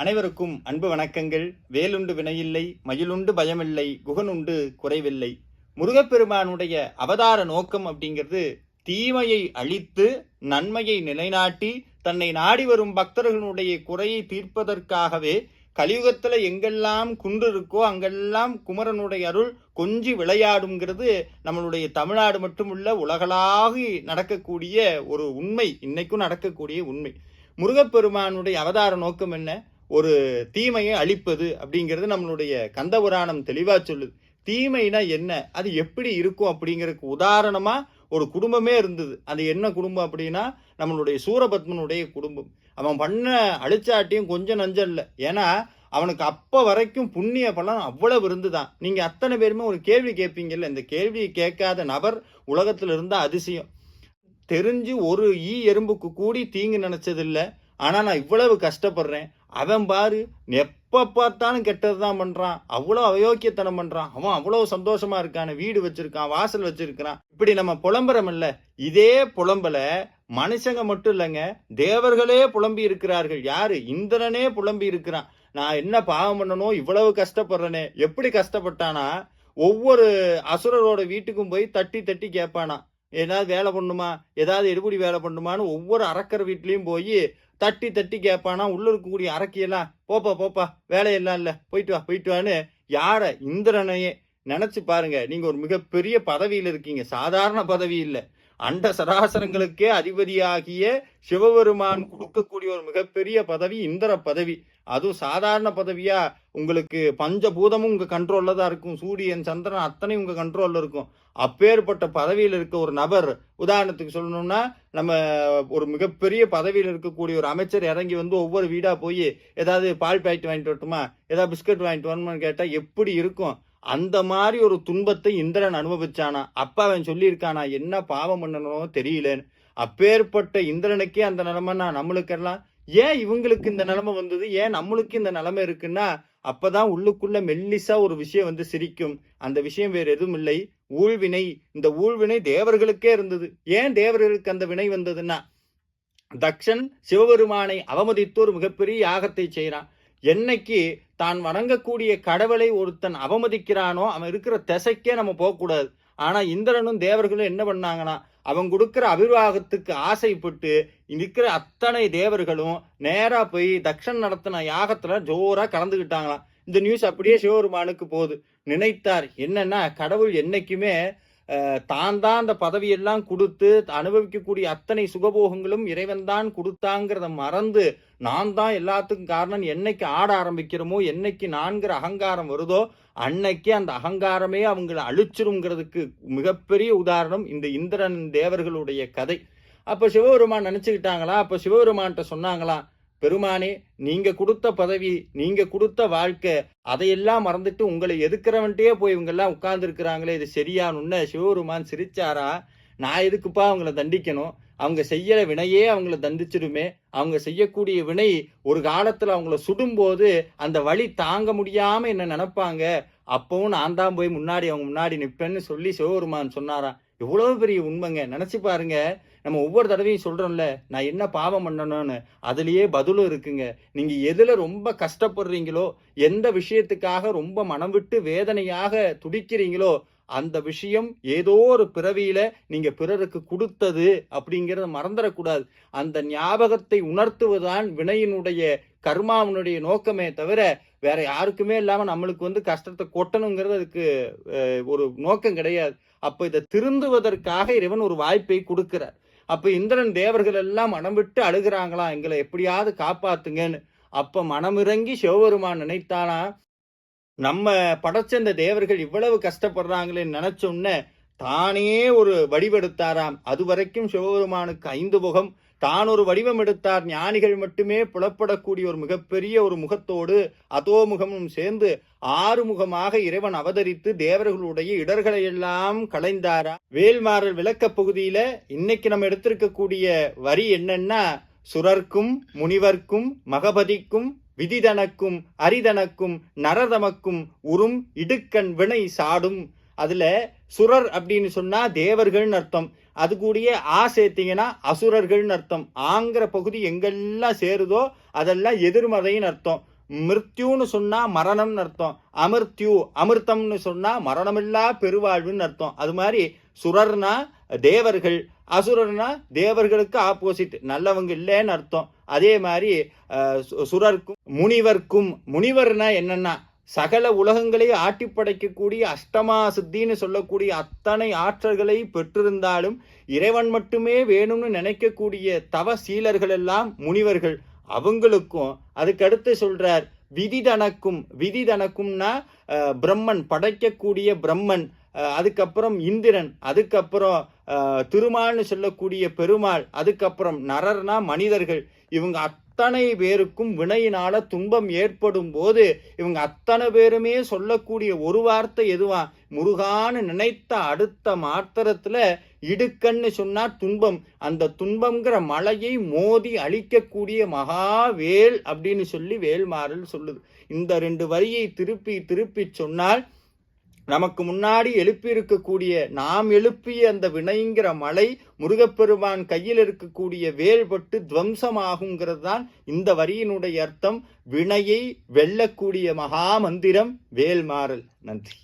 அனைவருக்கும் அன்பு வணக்கங்கள். வேலுண்டு வினையில்லை மயிலுண்டு பயமில்லை குகனுண்டு குறைவில்லை. முருகப்பெருமானுடைய அவதார நோக்கம் அப்படிங்கிறது தீமையை அழித்து நன்மையை நிலைநாட்டி தன்னை நாடி வரும் பக்தர்களுடைய குறையை தீர்ப்பதற்காகவே கலியுகத்தில் எங்கெல்லாம் குன்று இருக்கோ அங்கெல்லாம் குமரனுடைய அருள் கொஞ்சி விளையாடுங்கிறது நம்மளுடைய தமிழ்நாடு மட்டுமல்ல உலகளாகி நடக்கக்கூடிய ஒரு உண்மை இன்னைக்கும் நடக்கக்கூடிய உண்மை. முருகப்பெருமானுடைய அவதார நோக்கம் என்ன? ஒரு தீமையை அழிப்பது அப்படிங்கிறது நம்மளுடைய கந்தபுராணம் தெளிவாக சொல்லுது. தீமைனா என்ன? அது எப்படி இருக்கும் அப்படிங்கிறதுக்கு உதாரணமாக ஒரு குடும்பமே இருந்தது. அது என்ன குடும்பம் அப்படின்னா நம்மளுடைய சூரபத்மனுடைய குடும்பம். அவன் பண்ண அழிச்சாட்டியும் கொஞ்சம் நஞ்சம் இல்லை. ஏன்னா அவனுக்கு அப்போ வரைக்கும் புண்ணிய பலன் அவ்வளவு இருந்துதான். நீங்கள் அத்தனை பேருமே ஒரு கேள்வி கேட்பீங்கல்ல இந்த கேள்வியை கேட்காத நபர் உலகத்தில் இருந்தால் அதிசயம். தெரிஞ்சு ஒரு ஈ எறும்புக்கு கூடி தீங்கு நினச்சதில்லை. ஆனால் நான் இவ்வளவு கஷ்டப்படுறேன். அவன் பாரு எப்போ பார்த்தாலும் கெட்டது தான் பண்ணுறான் அவ்வளோ அயோக்கியத்தனம் பண்ணுறான் அவன் அவ்வளோ சந்தோஷமாக இருக்கான். வீடு வச்சுருக்கான் வாசல் வச்சுருக்கிறான். இப்படி நம்ம புலம்புறம் இல்லை இதே புலம்பல மனுஷங்க மட்டும் இல்லைங்க தேவர்களே புலம்பி இருக்கிறார்கள். யாரு? இந்திரனே புலம்பி இருக்கிறான். நான் என்ன பாவம் பண்ணணும் இவ்வளவு கஷ்டப்படுறேனே எப்படி கஷ்டப்பட்டானா? ஒவ்வொரு அசுரரோட வீட்டுக்கும் போய் தட்டி தட்டி கேட்பானா. ஏதாவது வேலை பண்ணுமா? ஏதாவது எடுபடி வேலை பண்ணுமான்னு ஒவ்வொரு அறக்கிற வீட்லேயும் போய் தட்டி தட்டி கேட்பானா உள்ள இருக்கக்கூடிய அரக்கியெல்லாம் போப்பா போப்பா வேலையெல்லாம் இல்லை போயிட்டு வா போயிட்டு வான்னு யாரை இந்திரனையே நினச்சி பாருங்க. நீங்கள் ஒரு மிகப்பெரிய பதவியில் இருக்கீங்க. சாதாரண பதவி இல்லை. அண்ட சராசரங்களுக்கே அதிபதியாகிய சிவபெருமான் கொடுக்கக்கூடிய ஒரு மிகப்பெரிய பதவி இந்திர பதவி. அதுவும் சாதாரண பதவியா? உங்களுக்கு பஞ்சபூதமும் உங்க கண்ட்ரோல்ல தான் இருக்கும். சூரியன் சந்திரன் அத்தனை உங்க கண்ட்ரோல்ல இருக்கும். அப்பேற்பட்ட பதவியில் இருக்க ஒரு நபர் உதாரணத்துக்கு சொல்லணும்னா நம்ம ஒரு மிகப்பெரிய பதவியில் இருக்கக்கூடிய ஒரு அமைச்சர் இறங்கி வந்து ஒவ்வொரு வீடா போய் ஏதாவது பால் பாக்கெட் வாங்கிட்டு வரட்டுமா? ஏதாவது பிஸ்கட் வாங்கிட்டு வரணுமான்னு கேட்டால் எப்படி இருக்கும்? அந்த மாதிரி ஒரு துன்பத்தை இந்திரன் அனுபவிச்சானா? அப்ப அவன் சொல்லியிருக்கானா என்ன பாவம் பண்ணணும் தெரியலன்னு அப்பேற்பட்ட இந்திரனுக்கே அந்த நிலைமைனா நம்மளுக்கெல்லாம் ஏன் இவங்களுக்கு இந்த நிலைமை வந்தது? ஏன் நம்மளுக்கு இந்த நிலைமை இருக்குன்னா அப்பதான் உள்ளுக்குள்ள மெல்லிசா ஒரு விஷயம் வந்து சிரிக்கும். அந்த விஷயம் வேற எதுவும் இல்லை. ஊழ்வினை இந்த ஊழ்வினை தேவர்களுக்கே இருந்தது. ஏன் தேவர்களுக்கு அந்த வினை வந்ததுன்னா தக்ஷன் சிவபெருமானை அவமதித்து ஒரு மிகப்பெரிய யாகத்தை செய்கிறான். என்னைக்கு தான் வணங்கக்கூடிய கடவுளை ஒருத்தன் அவமதிக்கிறானோ அவன் இருக்கிற திசைக்கே நம்ம போகக்கூடாது. ஆனால் இந்திரனும் தேவர்களும் என்ன பண்ணாங்கன்னா அவன் கொடுக்குற அபிர்வாகத்துக்கு ஆசைப்பட்டு இருக்கிற அத்தனை தேவர்களும் நேராக போய் தக்ஷன் நடத்தின யாகத்தில் ஜோராக கலந்துக்கிட்டாங்களாம் இந்த நியூஸ் அப்படியே சிவபெருமானுக்கு போகுது. நினைத்தார் என்னன்னா கடவுள் என்னைக்குமே தான் தான் அந்த பதவியெல்லாம் கொடுத்து அனுபவிக்கக்கூடிய அத்தனை சுகபோகங்களும் இறைவன் தான் கொடுத்தாங்கிறத மறந்து நான் தான் எல்லாத்துக்கும் காரணம் என்னைக்கு ஆட ஆரம்பிக்கிறோமோ என்னைக்கு நான்கிற அகங்காரம் வருதோ அன்னைக்கு அந்த அகங்காரமே அவங்கள அழிச்சிருங்கிறதுக்கு மிகப்பெரிய உதாரணம் இந்த இந்திரன் தேவர்களுடைய கதை. அப்போ சிவபெருமான் நினச்சிக்கிட்டாங்களா? அப்போ சிவபெருமான்கிட்ட சொன்னாங்களா? பெருமானே நீங்க கொடுத்த பதவி நீங்க கொடுத்த வாழ்க்கை அதையெல்லாம் மறந்துட்டு உங்களை எதுக்குறவன்ட்டே போய் இவங்கெல்லாம் உட்கார்ந்துருக்குறாங்களே இது சரியானுன்னு சிவபெருமான் சிரிச்சாரா? நான் எதுக்குப்பா அவங்கள தண்டிக்கணும்? அவங்க செய்யற வினையே அவங்கள தண்டிச்சிடுமே. அவங்க செய்யக்கூடிய வினை ஒரு காலத்துல அவங்கள சுடும்போது அந்த வழி தாங்க முடியாம என்ன நினைப்பாங்க? அப்பவும் நான் தான் போய் முன்னாடி அவங்க முன்னாடி நிற்பேன்னு சொல்லி சிவபெருமான் சொன்னாராம். எவ்வளவு பெரிய உண்மைங்க. நினைச்சு பாருங்க. நம்ம ஒவ்வொரு தடவையும் சொல்றோம்ல நான் என்ன பாவம் பண்ணணும்னு அதுலயே பதிலும் இருக்குங்க. நீங்க எதுல ரொம்ப கஷ்டப்படுறீங்களோ எந்த விஷயத்துக்காக ரொம்ப மனம் விட்டு வேதனையாக துடிக்கிறீங்களோ அந்த விஷயம் ஏதோ ஒரு பிறவியில நீங்க பிறருக்கு கொடுத்தது அப்படிங்கிறத மறந்துடக்கூடாது. அந்த ஞாபகத்தை உணர்த்துவதுதான் வினையினுடைய கர்மாவினுடைய நோக்கமே தவிர வேற யாருக்குமே இல்லாம நம்மளுக்கு வந்து கஷ்டத்தை கொட்டணுங்கிறது அதுக்கு ஒரு நோக்கம் கிடையாது. அப்போ இதை திருந்துவதற்காக இறைவன் ஒரு வாய்ப்பை கொடுக்கிறார். அப்போ இந்திரன் தேவர்கள் எல்லாம் மனம் விட்டு அழுகிறாங்களா? எங்களை எப்படியாவது காப்பாத்துங்கன்னு. அப்போ மனமிறங்கி சிவபெருமான் நினைத்தானா? நம்ம படைச்ச இந்த தேவர்கள் இவ்வளவு கஷ்டப்படுறாங்களேன்னு நினைச்ச உடனே தானே ஒரு வடிவெடுத்தாராம். அது வரைக்கும் சிவபெருமானுக்கு ஐந்து முகம். தான் ஒரு வடிவம் எடுத்தார். ஞானிகள் மட்டுமே புலப்படக்கூடிய ஒரு மிகப்பெரிய ஒரு முகத்தோடு அதோ முகமும் சேர்ந்து ஆறுமுகமாக இறைவன் அவதரித்து தேவர்களுடைய இடர்களை எல்லாம் களைந்தாரா? வேல்மாறல் விளக்க பகுதியில இன்னைக்கு நம்ம எடுத்திருக்கக்கூடிய வரி என்னன்னா சுரர்க்கும் முனிவர்க்கும் மகபதிக்கும் விதிதனக்கும் அரிதனக்கும் நரதமக்கும் உறும் இடுக்கண் வினை சாடும். அதுல சுரர் அப்படின்னு சொன்னா தேவர்கள்னு அர்த்தம். அது கூடிய ஆ சேர்த்தீங்கன்னா அசுரர்கள்னு அர்த்தம். ஆங்கிற பகுதி எங்கெல்லாம் சேருதோ அதெல்லாம் எதிர்மறைன்னு அர்த்தம். மிருத்யூன்னு சொன்னால் மரணம்னு அர்த்தம். அமிர்த்யூ அமிர்தம்னு சொன்னால் மரணமில்லா பெருவாழ்வுன்னு அர்த்தம். அது மாதிரி சுரர்னா தேவர்கள் அசுரர்னா தேவர்களுக்கு ஆப்போசிட் நல்லவங்க இல்லைன்னு அர்த்தம். அதே மாதிரி சு- சுரர்க்கும் முனிவர்க்கும் முனிவர்னா என்னன்னா சகல உலகங்களை ஆட்டி படைக்கக்கூடிய அஷ்டமா சித்தின்னு சொல்லக்கூடிய அத்தனை ஆற்றல்களை பெற்றிருந்தாலும் இறைவன் மட்டுமே வேணும்னு நினைக்கக்கூடிய தவ சீலர்கள் எல்லாம் முனிவர்கள். அவங்களுக்கும் அதுக்கடுத்து சொல்றார் விதி தனக்கும் விதி தனக்கும்னா பிரம்மன் படைக்கக்கூடிய பிரம்மன் அதுக்கப்புறம் இந்திரன் அதுக்கப்புறம் திருமால்னு சொல்லக்கூடிய பெருமாள் அதுக்கப்புறம் நரர்னா மனிதர்கள். இவங்க அத்தனை பேருக்கும் வினையினால துன்பம் ஏற்படும் போது இவங்க அத்தனை பேருமே சொல்லக்கூடிய ஒரு வார்த்தை எதுவா? முருகான்னு நினைத்த அடுத்த மாத்திரத்துல இடுக்கன்னு சொன்னா துன்பம். அந்த துன்பம்ங்கிற மலையை மோதி அழிக்கக்கூடிய மகாவேல் அப்படின்னு சொல்லி வேல்மாறல் சொல்லுது. இந்த ரெண்டு வரியை திருப்பி திருப்பி சொன்னால் நமக்கு முன்னாடி எழுப்பி இருக்கக்கூடிய நாம் எழுப்பிய அந்த வினைங்கிற மலை முருகப்பெருமான் கையில் இருக்கக்கூடிய வேல்பட்டு துவம்சமாகுங்கிறது தான் இந்த வரியினுடைய அர்த்தம். வினையை வெல்லக்கூடிய மகா மந்திரம் வேல்மாறல். நன்றி.